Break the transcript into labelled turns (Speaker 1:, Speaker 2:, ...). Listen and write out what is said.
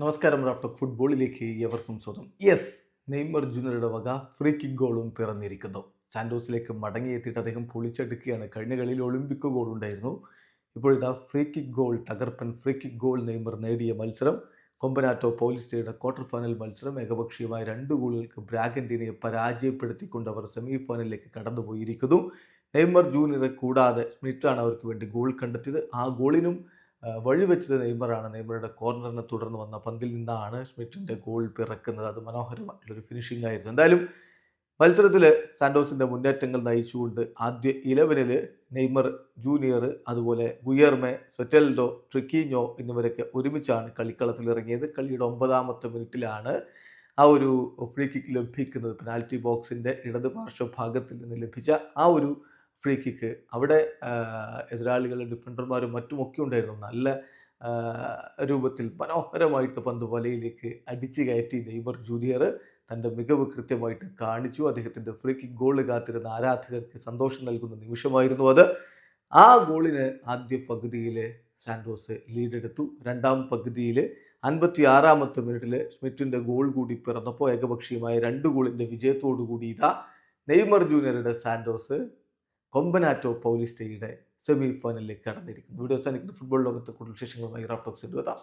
Speaker 1: നമസ്കാരം റാഫ്റ്റർ ഫുട്ബോളിലേക്ക് എവർക്കും സ്വാഗതം. യെസ് നെയ്മർ ജൂനിയറുടെ വക ഫ്രീ കിക്ക് ഗോളും പിറന്നിരിക്കുന്നു. സാന്റോസിലേക്ക് മടങ്ങിയെത്തിയിട്ട് അദ്ദേഹം പൊളിച്ചെടുക്കുകയാണ്. കഴിഞ്ഞ കളിയിൽ ഒളിമ്പിക് ഗോൾ ഉണ്ടായിരുന്നു. ഇപ്പോഴിതാ ഫ്രീ കിക്ക് ഗോൾ തകർപ്പൻ ഫ്രീ കിക്ക് ഗോൾ നെയ്മർ നേടിയ മത്സരം. കൊമ്പനാറ്റോ പോലീസ്റ്റയുടെ ക്വാർട്ടർ ഫൈനൽ മത്സരം ഏകപക്ഷീയമായ രണ്ട് ഗോളുകൾക്ക് ബ്രാഗന്റിനെ പരാജയപ്പെടുത്തിക്കൊണ്ട് അവർ സെമി ഫൈനലിലേക്ക് കടന്നുപോയിരിക്കുന്നു. നെയ്മർ ജൂനിയറെ കൂടാതെ സ്മിറ്റാണ് അവർക്ക് വേണ്ടി ഗോൾ കണ്ടെത്തിയത്. ആ ഗോളിനും വഴിവെച്ചത് നെയ്മറാണ്. നെയ്മറുടെ കോർണറിനെ തുടർന്ന് വന്ന പന്തിൽ നിന്നാണ് സ്മിറ്റിന്റെ ഗോൾ പിറക്കുന്നത്. അത് മനോഹരമായിട്ടുള്ളൊരു ഫിനിഷിംഗ് ആയിരുന്നു. എന്തായാലും മത്സരത്തിൽ സാന്റോസിന്റെ മുന്നേറ്റങ്ങൾ നയിച്ചുകൊണ്ട് ആദ്യ ഇലവനിൽ നെയ്മർ ജൂനിയർ അതുപോലെ ഗുയർമെ സൊറ്റൽഡോ ട്രിക്കീഞ്ഞോ എന്നിവരൊക്കെ ഒരുമിച്ചാണ് കളിക്കളത്തിൽ ഇറങ്ങിയത്. കളിയുടെ ഒമ്പതാമത്തെ മിനിറ്റിലാണ് ആ ഒരു ഫ്രീ കിക്ക് ലഭിക്കുന്നത്. പെനാൽറ്റി ബോക്സിന്റെ ഇടത് പാർശ്വഭാഗത്തിൽ നിന്ന് ലഭിച്ച ആ ഒരു ഫ്രീ കിക്ക്. അവിടെ എതിരാളികളുടെ ഡിഫൻഡർമാരും മറ്റുമൊക്കെ ഉണ്ടായിരുന്നു. നല്ല രൂപത്തിൽ മനോഹരമായിട്ട് പന്ത് വലയിലേക്ക് അടിച്ചു കയറ്റി നെയ്മർ ജൂനിയർ തന്റെ മികവ് കൃത്യമായിട്ട് കാണിച്ചു. അദ്ദേഹത്തിന്റെ ഫ്രീ കിക്ക് ഗോൾ കാത്തിരുന്ന ആരാധകർക്ക് സന്തോഷം നൽകുന്ന നിമിഷമായിരുന്നു അത്. ആ ഗോളിന് ആദ്യ പകുതിയിൽ സാൻഡോസ് ലീഡെടുത്തു. രണ്ടാം പകുതിയിൽ അൻപത്തി ആറാമത്തെ മിനിറ്റിൽ സ്മിറ്റിന്റെ ഗോൾ കൂടി പിറന്നപ്പോൾ ഏകപക്ഷീയമായ രണ്ട് ഗോളിന്റെ വിജയത്തോടു കൂടി ഇതാ നെയ്മർ ജൂനിയറുടെ സാൻഡോസ്. കൊമ്പനാറ്റോ പൗലിസ്റ്റയുടെ സെമി ഫൈനലിലേക്ക് കടന്നിരിക്കുന്നു. വീഡിയോ അവസാനിക്കുന്ന. ഫുട്ബോൾ ലോകത്തെ കൂടുതൽ വിശേഷങ്ങളുമായി റാഫ്റ്റോക്സിന്റെ എത്താം